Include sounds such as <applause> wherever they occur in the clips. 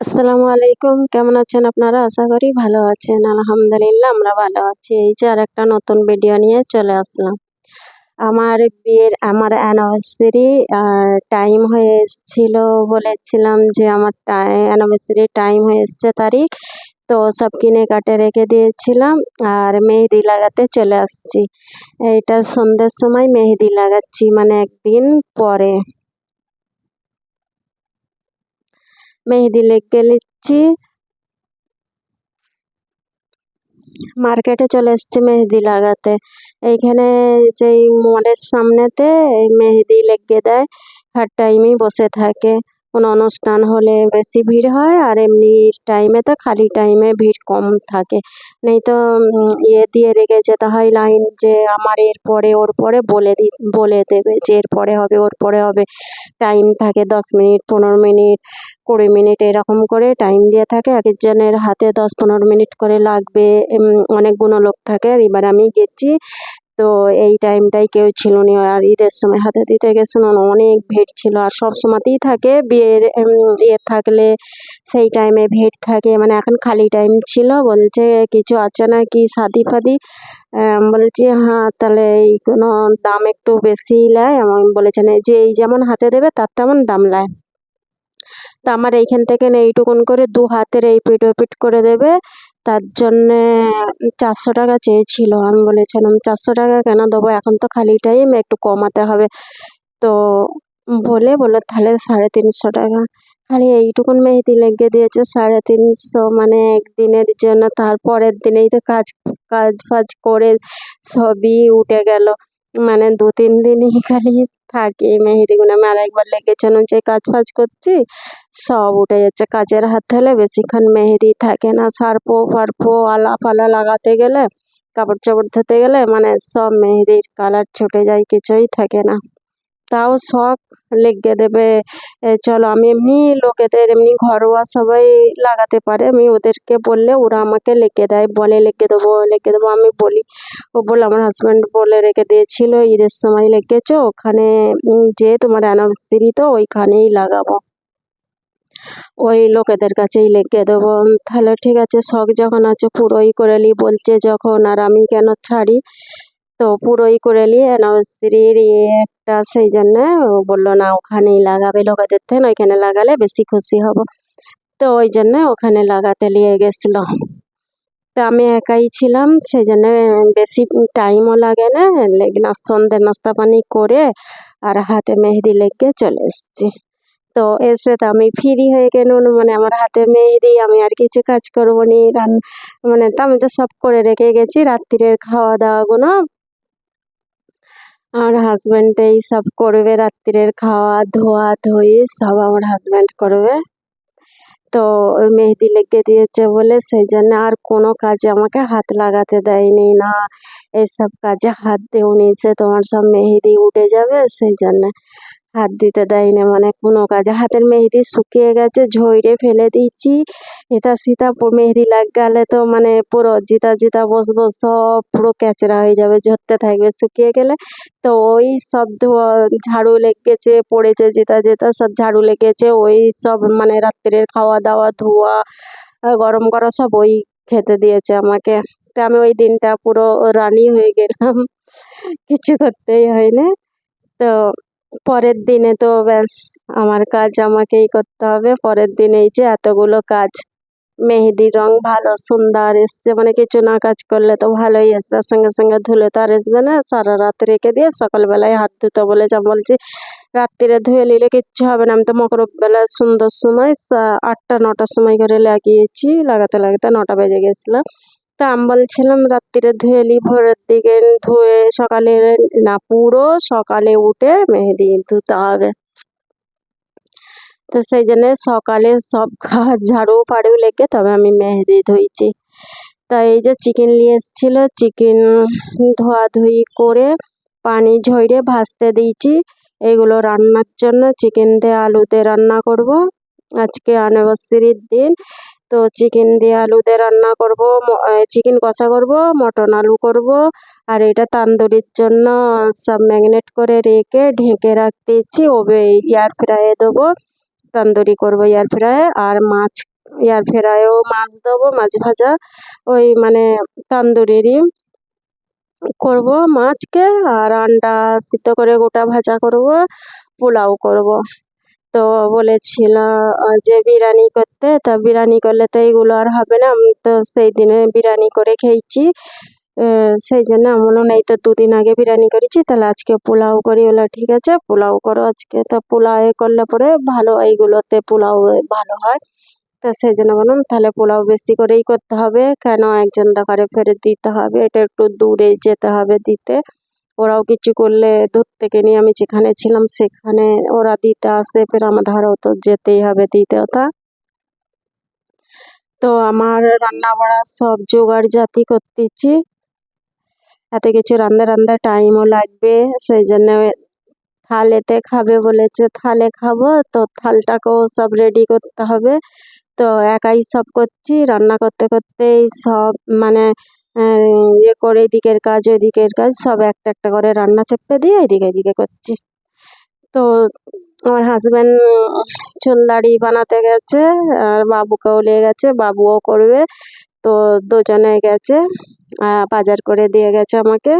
আসসালামু আলাইকুম। কেমন আছেন আপনারা? আশা করি ভালো আছেন। আলহামদুলিল্লাহ, আমরা ভালো আছি। এই যে আর একটা নতুন ভিডিও নিয়ে চলে আসলাম। আমার বিয়ের, আমার অ্যানিভার্সারি টাইম হয়ে এসেছিল বলেছিলাম যে আমার অ্যানিভার্সারি টাইম হয়ে এসছে তারিখ। তো সব কিনে কাটে রেখে দিয়েছিলাম আর মেহেদি লাগাতে চলে আসছি। এইটা সন্ধ্যের সময় মেহেদি লাগাচ্ছি মানে একদিন পরে। মেহেদি লেগে নিচ্ছি মার্কেটে চলে এসছি মেহেদি লাগাতে। এইখানে যেই মলের সামনেতে মেহেদি লেগে দেয় হার টাইমেই বসে থাকে। কোনো অনুষ্ঠান হলে বেশি ভিড় হয় আর এমনি টাইমে তো খালি টাইমে ভিড় কম থাকে। নেই তো ইয়ে দিয়ে রেখে যেতে হয় লাইন যে আমার এর পরে ওর পরে বলে দি, বলে দেবে যে এর পরে হবে, ওর পরে হবে। টাইম থাকে দশ মিনিট, পনেরো মিনিট, কুড়ি মিনিট এরকম করে টাইম দিয়ে থাকে। এক একজনের হাতে দশ পনেরো মিনিট করে লাগবে। অনেকগুলো লোক থাকে। আর এবার আমি গেছি। তো এই টাইমটাই কেউ ছিল না আর ঈদের সময় হাতে দিতে গেছিল অনেক ভিড় ছিল আর সব সময়তেই থাকে বিয়ের ইয়ে থাকলে সেই টাইমে ভিড় থাকে। মানে এখন খালি টাইম ছিল, বলছে কিছু আছে না কি সাদি ফাদি? বলছি হ্যাঁ তাহলে এই কোনো দাম একটু বেশিই নেয়। এমন বলেছেন যে এই যেমন হাতে দেবে, তার তেমন দাম নেয়। তা আমার এইখান থেকে এইটুকুন করে দু হাতের এই পিঠ করে দেবে। তার জন্যে চারশো টাকা চেয়েছিল। আমি বলেছিলাম, চারশো টাকা কেন দেবো? এখন তো খালি টাইম একটু কমাতে হবে। তো বলে বলল তাহলে সাড়ে তিনশো টাকা। খালি এইটুকুন মেহেদি লেগে দিয়েছে, সাড়ে তিনশো মানে একদিনের জন্য। তারপরের দিনেই তো কাজ কাজ ফাজ করে সবই উঠে গেল। মানে দু তিন দিনই খালি থাকে। মেহেদিগুলো আমি আরেকবার লেগেছেন যে কাজ ফাজ করছি, সব উঠে যাচ্ছে। কাজের হাত হলে বেশিক্ষণ মেহেদি থাকে না। সার্পো, ফার্পো, আলা ফালা লাগাতে গেলে, কাপড় চাপড় ধুতে গেলে মানে সব মেহেদির কালার ছুটে যায়, কিছুই থাকে না। তাও শখ লেগে দেবে। চলো আমি এমনি লোকেদের, এমনি ঘরোয়া সবাই লাগাতে পারে। আমি ওদেরকে বললে ওরা আমাকে লেগে দেয়, বলে লেগে দেবো লেগে দেবো। আমি বলি, ও বলে আমার হাজব্যান্ড বলে রেখে দিয়েছিল, ঈদের সময় লেগেছো, ওখানে যে তোমার অ্যানিভার্সারি তো ওইখানেই লাগাবো। ওই লোকেদের কাছেই লেগে দেবো। তাহলে ঠিক আছে, শখ যখন আছে পুরোই করে নি বলছে যখন, আর আমি কেন ছাড়ি? তো পুরোই করে নিয়ে অ্যানিভার্সারির ইয়ে। একটা সেই জন্যে ও বলল, না, ওখানেই লাগাবে লোকেদের থেকে ওইখানে লাগালে বেশি খুশি হব। তো ওই জন্যে ওখানে লাগাতে নিয়ে গেছিল। তো আমি একাই ছিলাম, সেই জন্য বেশি টাইমও লাগে না সন্ধ্যে নাস্তা পানি করে আর হাতে মেহেদি লেগে চলে এসেছি। তো এসে তো আমি ফ্রি হয়ে গেল মানে আমার হাতে মেহেদি, আমি আর কিছু কাজ করব নি, রান মানে তো আমি তো সব করে রেখে গেছি রাত্রিরের খাওয়া দাওয়াগুলো আমার হাজব্যান্ড এই সব করবে রাত্রের খাওয়া, ধোয়া ধুয়ে সব আমার হাজব্যান্ড করবে। তো ওই মেহেদি লেগে দিয়েছে বলে সেই জন্য আর কোনো কাজে আমাকে হাত লাগাতে দেয়নি না। এসব কাজে হাত দেওনি সে তোমার সব মেহেদি উঠে যাবে সেই জন্যে হাত দিতে দেয়নি মানে কোনো কাজে। হাতের মেহেদি শুকিয়ে গেছে ঝইরে ফেলে দিয়েছি। এটা সীতা মেহেদি লাগ গেলে তো মানে পুরো জিতা জিতা বসবো সব পুরো ক্যাচরা হয়ে যাবে, ঝরতে থাকবে। শুকিয়ে গেলে তো ওই সব ঝাড়ু লেগেছে, পড়েছে যেটা যেটা সব ঝাড়ু লেগেছে, ওই সব মানে রাত্রের খাওয়া দাওয়া, ধোয়া গরম করা সব ওই খেতে দিয়েছে আমাকে। তো আমি ওই দিনটা পুরো রানি হয়ে গেলাম। <laughs> কিছু করতেই হয়নি। তো পরের দিনে তো ব্যাস, আমার কাজ আমাকেই করতে হবে। পরের দিন এই যে এতগুলো কাজ, মেহেদি রং ভালো, সুন্দর এসছে মানে কিছু না কাজ করলে তো ভালোই আসবে। সঙ্গে সঙ্গে ধুলে তো আর আসবে না, সারা রাত রেখে দিয়ে সকালবেলায় হাত ধুতে বলে যা বলছি, রাত্রিরে ধুয়ে নিলে কিচ্ছু হবে না। আমি তো মকরবেলা সুন্দর সময় আটটা, নটার সময় করে লাগিয়েছি, লাগাতে লাগাতে নটা বেজে গেছিল। তা আমি বলছিলাম রাত্রিরে ধুয়ে নি ভোরের দিকে ধুয়ে সকালে না, পুরো সকালে উঠে মেহেদি ধুতে হবে। তো সেই জন্যে সকালে সব কাজ ঝাড়ু ফাড়ু লেগে তবে আমি মেহেদি ধুইছি। তা এই যে চিকেন নিয়ে এসেছিল, চিকেন ধোয়াধুয়ি করে পানি ঝরিয়ে ভাজতে দিয়েছি। এগুলো রান্নার জন্য চিকেন দিয়ে আলুতে রান্না করব। আজকে অ্যানিভার্সারির দিন। তো চিকেন দিয়ে আলু দিয়ে রান্না করব চিকেন কষা করব, মটন আলু করব, আর এটা তান্দুরির জন্য সব ম্যাগনেট করে রেখে ঢেকে রাখতেছি ওবে এয়ার ফ্রাইয়ে দেবো, তন্দুরি করব এয়ার ফ্রাই আর মাছ এয়ার ফ্রাইও মাছ দেবো, মাছ ভাজা, ওই মানে তান্দুরিরই করব মাছকে, আর আন্ডা সিদ্ধ করে গোটা ভাজা করব, পোলাও করব। তো বলেছিল যে বিরিয়ানি করতে, তা বিরিয়ানি করলে তো এইগুলো আর হবে না। আমি তো সেই দিনে বিরিয়ানি করে খেয়েছি। সেই জন্য আমি বললাম এই তো দুদিন আগে বিরিয়ানি করেছি। তাহলে আজকে পোলাও করি বলে ঠিক আছে। পোলাও করো আজকে। তা পোলাও করলে পরে ভালো, এইগুলোতে পোলাও ভালো হয়। তো সেই জন্য বললাম, তাহলে পোলাও বেশি করেই করতে হবে। কেন একজন দোকানে ফেরত দিতে হবে? এটা একটু দূরে যেতে হবে দিতে। ওরাও কিছু করলে দূর থেকে নিয়ে আমি যেখানে ছিলাম সেখানে ওরা দিতে আসে, ফের আমার ধারেও তো যেতেই হবে, দিতে ওটা তো আমার রান্না বাড়া সব জোগাড় জাতি করতেছি। এত কিছু রান্না রান্না টাইমও লাগবে, সেই জন্য থালেতে খাবে বলেছে, থালে খাব, তো থালটাকেও সব রেডি করতে হবে। তো একাই সব করছি, রান্না করতে করতেই সব মানে ইয়ে করে, এদিকের কাজ ওদিকের কাজ, সব একটা একটা করে রান্না চেপে দিয়ে এদিকে এদিকে করছি। তো আমার হাজব্যান্ড চুলদাড়ি বানাতে গেছে, আর বাবুকেও নিয়ে গেছে, বাবুও করবে। তো দুজনে গেছে বাজার করে দিয়ে গেছে আমাকে।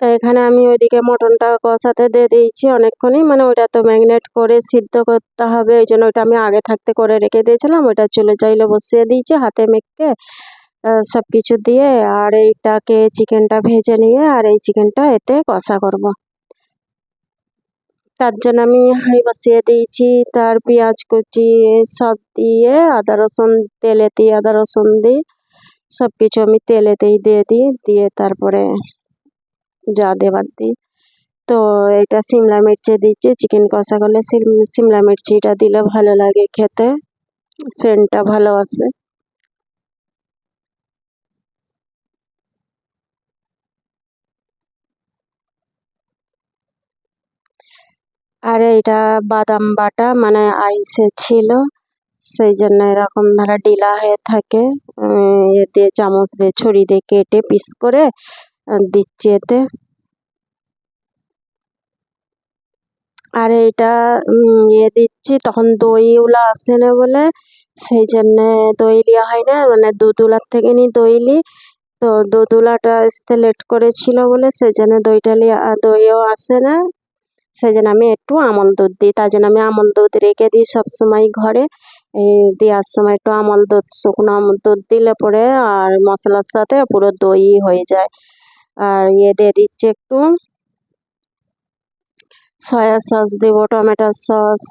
তো এখানে আমি ওইদিকে মটনটা কষাতে দিয়ে দিয়েছি অনেকক্ষণই। মানে ওইটা তো ম্যাগনেট করে সিদ্ধ করতে হবে ওই জন্য ওইটা আমি আগে থাকতে করে রেখে দিয়েছিলাম। ওইটা চলে চাইলে বসিয়ে দিয়েছি হাতে মেখে সব কিছু দিয়ে। আর এইটাকে চিকেনটা ভেজে নিয়ে আর এই চিকেনটা এতে কষা করব। তার জন্য আমি হাঁড়ি বসিয়ে দিয়েছি। তার পেঁয়াজ কুচি সব দিয়ে, আদা রসুন তেলেতেই আদা রসুন দিই সব কিছু আমি তেলেতেই দিয়ে দিই। দিয়ে তারপরে যা দেবার দিই তো এটা সিমলা মির্চি দিচ্ছি, চিকেন কষা করলে সিমলা মির্চিটা দিলে ভালো লাগে খেতে। সেন্টটা ভালো আসে আর এটা বাদাম বাটা মানে আইসে ছিল, সেই জন্য এরকম ধারা ডিলা হয়ে থাকে। এ দিয়ে চামচ দিয়ে ছড়ি দিয়ে কেটে পিস করে দিচ্ছি এতে। আর এটা ইয়ে দিচ্ছি, তখন দইওলা আসে না বলে, সেই জন্যে দই নেওয়া হয় না। মানে দুধওলার থেকে নিই দই নিই তো দুধওলাটা আসতে লেট করেছিল বলে, সেই জন্য দইটা দইও আসে না। সেই জন্য আমি একটু আমল দুধ দিই। তার জন্য আমি আমল দুধ রেখে দিই সবসময় ঘরে। এই দেওয়ার সময় একটু আমল দুধ, শুকনো আমল দুধ দিলে পরে আর মশলার সাথে পুরো দই হয়ে যায়। আর ইয়ে দিয়ে দিচ্ছি একটু সয়া সস দেব টমেটো সস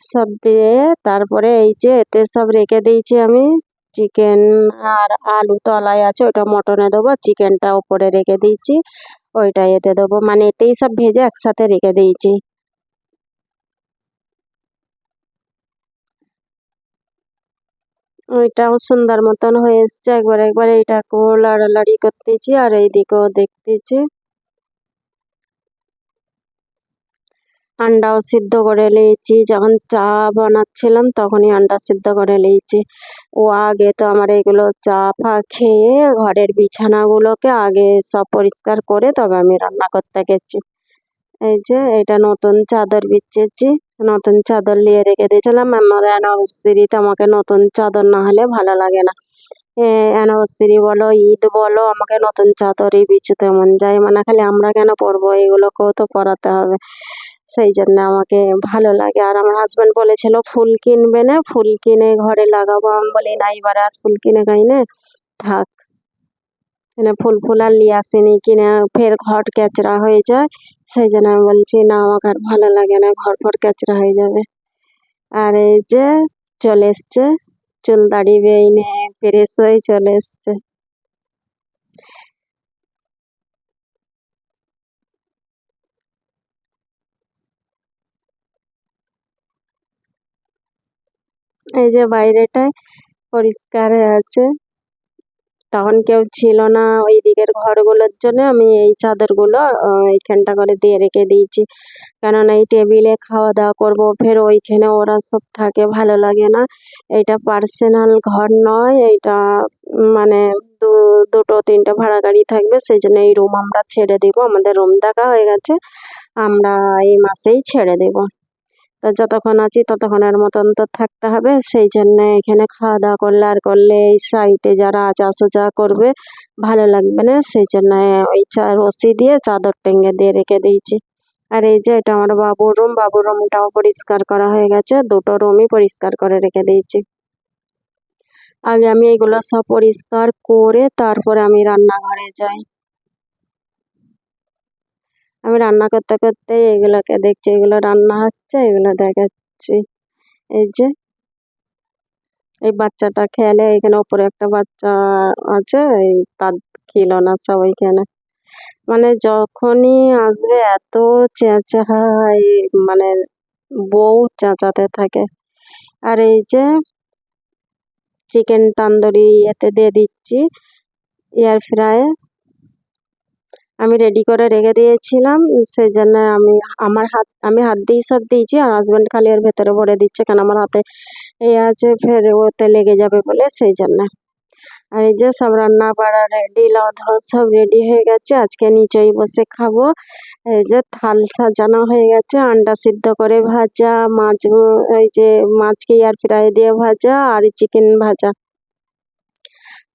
সব দিয়ে তারপরে এই যে এতে সব রেখে দিয়েছি আমি চিকেন আর আলু তলায় আছে, ওটা মটনে দেবো চিকেনটা ওপরে রেখে দিয়েছি, ওইটা এতে দেবো মানে এতেই সব ভেজে একসাথে রেখে দিয়েছি। ওইটাও সুন্দর মতন হয়ে এসছে। একবার একবার এইটাকেও লাড়ালাড়ি করতেছি আর এইদিকেও দেখতেছি। আন্ডাও সিদ্ধ করে নিয়েছি যখন চা বানাচ্ছিলাম তখনই আন্ডা সিদ্ধ করে নিয়েছি ও আগে তো আমার এগুলো চা ফা খেয়ে ঘরের বিছানাগুলোকে আগে সব পরিষ্কার করে তবে আমি রান্না করতে গেছি। এই যে এটা নতুন চাদর বিছেছি নতুন চাদর নিয়ে রেখে দিয়েছিলাম। আমার অ্যানিভার্সারিতে আমাকে নতুন চাদর না হলে ভালো লাগে না। অ্যানিভার্সারি বলো, ঈদ বলো, আমাকে নতুন চাদরই বিছতে মন যায় মানে খালি আমরা কেন পরবো? এগুলোকেও তো পরাতে হবে। সেই জন্য আমাকে ভালো লাগে। আর আমার হাজব্যান্ড বলেছিল, ফুল কিনবে না, ফুল কিনে ঘরে লাগাবো। আমি বলি, না, এবার আর ফুল কিনে খাই না। থাক। মানে ফুল ফুল আর নিয়ে আসেনি কিনে, ফের ঘর ক্যাচরা হয়ে যায়। সেই জন্য আমি বলছি, না, আমাকে আর ভালো লাগে না ঘর ফর ক্যাচরা হয়ে যাবে। আর এই যে চলে এসছে, চুল দাড়ি বেইনে ফ্রেশ হয়ে চলে এসছে। এই যে বাইরেটায় পরিষ্কার আছে। তখন কেউ ছিল না ওই দিকের ঘরগুলোর জন্য। আমি এই চাদরগুলো এইখানটা করে দিয়ে রেখে দিয়েছি। কেননা এই টেবিলে খাওয়া দাওয়া করব, ফের ওইখানে ওরা সব থাকে, ভালো লাগে না। এটা পার্সোনাল ঘর নয় এটা মানে দু, দুটো, তিনটে ভাড়া গাড়ি থাকবে সেই জন্য এই রুম আমরা ছেড়ে দিব। আমাদের রুম দেখা হয়ে গেছে, আমরা এই মাসেই ছেড়ে দেব। তো যতক্ষণ আছি ততক্ষণের মতন তো থাকতে হবে। সেই জন্য এখানে খাওয়া দাওয়া করলে আর করলে এই সাইডে যারা আছে, আসা করবে, ভালো লাগবে না। সেই জন্য ওই চা রশি দিয়ে চাদর টেঙ্গে দিয়ে রেখে দিয়েছি। আর এই যে এটা আমার বাবুর রুম বাবুর রুমটাও পরিষ্কার করা হয়ে গেছে। দুটো রুমই পরিষ্কার করে রেখে দিয়েছি। আগে আমি এইগুলো সব পরিষ্কার করে তারপরে আমি রান্নাঘরে যাই। আমি রান্না করতে করতে এগুলোকে দেখছি, এগুলো রান্না হচ্ছে, এগুলো দেখাচ্ছি। এই যে, এই বাচ্চাটা খেলে, এখানে ওপরে একটা বাচ্চা আছে, এই তার খিলনা সব ওইখানে। মানে যখনই আসবে, এত চেঁচায় মানে বউ চেঁচাতে থাকে। আর এই যে, চিকেন তান্দুরি এতে দিয়ে দিচ্ছি এয়ার ফ্রায়ে আমি রেডি করে রেখে দিয়েছিলাম। সেই জন্য আমি, আমার হাত, আমি হাত দিয়েই সব দিয়েছি আর হাজব্যান্ড খালি এর ভেতরে ভরে দিচ্ছে কেন আমার হাতে এ আছে, ফের ওতে লেগে যাবে বলে সেই জন্য আর এই যে সব রান্না বাড়া রেডি লাউ সব রেডি হয়ে গেছে। আজকে নিচেই বসে খাব। এই যে থাল সাজানো হয়ে গেছে, আন্ডা সিদ্ধ করে ভাজা, মাছ, এই যে মাছকে এয়ার ফ্রাই দিয়ে ভাজা আর চিকেন ভাজা।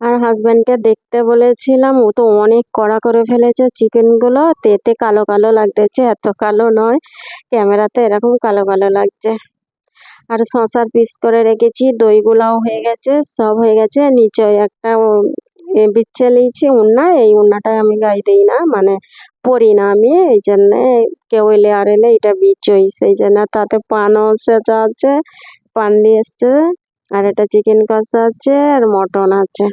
আর হাজব্যান্ডকে দেখতে বলেছিলাম, ও তো অনেক কড়া করে ফেলেছে চিকেনগুলো তেতে কালো কালো লাগতেছে, এত কালো নয়। ক্যামেরাতে এরকম কালো কালো লাগছে। আর শশার পিস করে রেখেছি, দইগুলাও হয়ে গেছে, সব হয়ে গেছে। নিচে একটা বিচ্ছে নিয়েছি উন্না, এই উন্নাটায় আমি গায়ে দিই না মানে পরি না আমি, এই জন্যে কেউ এলে আর এলে এটা বিচই সেই জন্য তাতে পানও সেচা আছে, পান দিয়ে এসছে, আর এটা চিকেন কষা আছে, আর মটন আছে।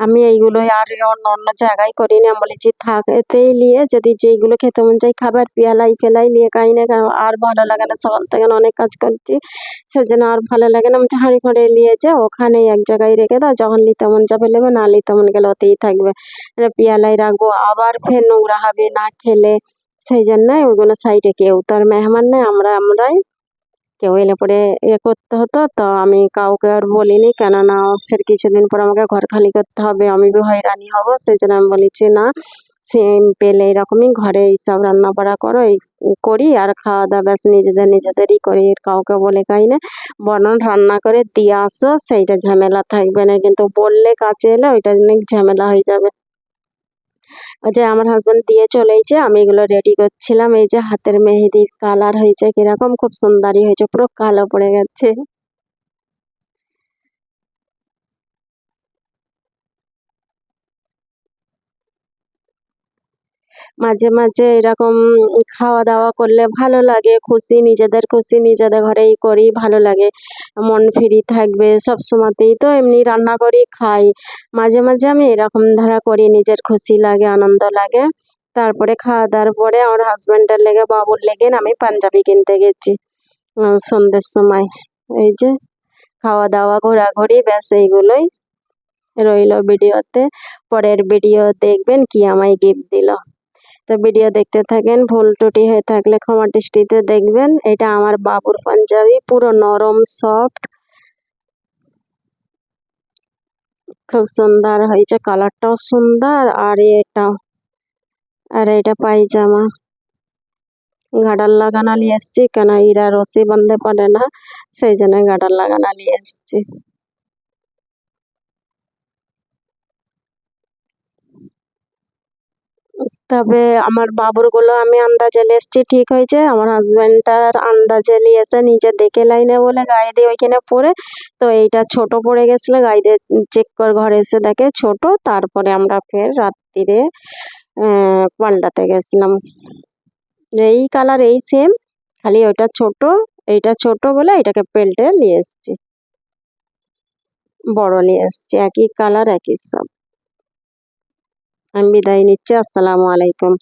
আমি এইগুলোই আর অন্য অন্য জায়গায় করি না বলেছি, থাক, এতেই নিয়ে যদি যেইগুলো খেতে মন চাই খাবার পেয়ালাই ফেলাই নিয়ে খাই না আর ভালো লাগে না। সকাল থেকে অনেক কাজ করছি, সেজন্য আর ভালো লাগে না। আমি হাঁড়ি ফাঁড়ি নিয়েছে ওখানে এক জায়গায় রেখে দাও। যখন নিতে মন যাবে নেবে, না নিতে মন গেলে ওতেই থাকবে। পেয়ালাই রাখব, আবার ফের নোংরা হবে না খেলে। সেই জন্য ওইগুলো সাইডে কেউ তো আর মেহমান নেই, আমরা আমরাই কেউ এলে পরে এ করতে হতো। তো আমি কাউকে আর বলিনি, কেননা ফের কিছুদিন পর আমাকে ঘর খালি করতে হবে, আমি হয়রানি হব সেই জন্য আমি বলেছি, না সেম পেলে এইরকমই ঘরে এইসব রান্না বাড়া করো, এই করি, আর খাওয়া দাওয়া ব্যাস নিজেদের নিজেদেরই করি, কাউকে বলে খাই না। বরং রান্না করে দিয়ে আসো, সেইটা ঝামেলা থাকবে না, কিন্তু বললে কাছে এলে ওইটা অনেক ঝামেলা হয়ে যাবে। যে আমার হাজব্যান্ড দিয়ে চলেছে আমি এগুলো রেডি করছিলাম। এই যে হাতের মেহেদির কালার হয়েছে কীরকম, খুব সুন্দরই হয়েছে, পুরো কালো পড়ে গেছে। মাঝে মাঝে এরকম খাওয়া দাওয়া করলে ভালো লাগে, খুশি, নিজেদের খুশি, নিজেদের ঘরেই করি, ভালো লাগে। মন ফ্রি থাকবে, সব সময়তেই তো এমনি রান্না করি, খাই। মাঝে মাঝে আমি এরকম ধারা করি, নিজের খুশি লাগে, আনন্দ লাগে। তারপরে খাওয়া দাওয়ার পরে আমার হাজব্যান্ডের লেগে, বাবুর লেগে আমি পাঞ্জাবি কিনতে গেছি সন্ধ্যের সময়। এই যে, খাওয়া দাওয়া, ঘোরাঘুরি, ব্যাস এইগুলোই রইল ভিডিওতে পরের ভিডিও দেখবেন, কি আমায় গিফট দিল। তো ভিডিও দেখতে থাকেন, ভুল টুটি হয়ে থাকলে ক্ষমা দৃষ্টিতে দেখবেন। এটা আমার বাবুর পাঞ্জাবি, পুরো নরম সফট খুব সুন্দর হয়েছে কালারটাও সুন্দর। আর এটা আর এটা পায়জামা। গাডার লাগানো নিয়ে এসছি, কেন এরা রসি বাঁধতে পারে না, সেই জন্য গাডার লাগানো নিয়ে এসছি। তবে আমার বাবুরগুলো আমি আন্দাজে এসছি ঠিক হয়েছে। আমার হাজব্যান্ডটার আন্দাজে এসে নিচে দেখে লাইনে বলে গায়ে দিয়ে ওইখানে পরে তো এইটা ছোট পড়ে গেছিল, গায়ে দিয়ে চেক করে ঘরে এসে দেখে ছোট। তারপরে আমরা ফের রাত্রিরে পাল্টাতে গেছিলাম। এই কালার এই সেম খালি ওইটা ছোট, এইটা ছোট বলে এটাকে পেল্টে নিয়ে এসছি। বড় নিয়ে এসছি, একই কালার একই সব আমি বিদায় নিচ্ছি আসসালামু আলাইকুম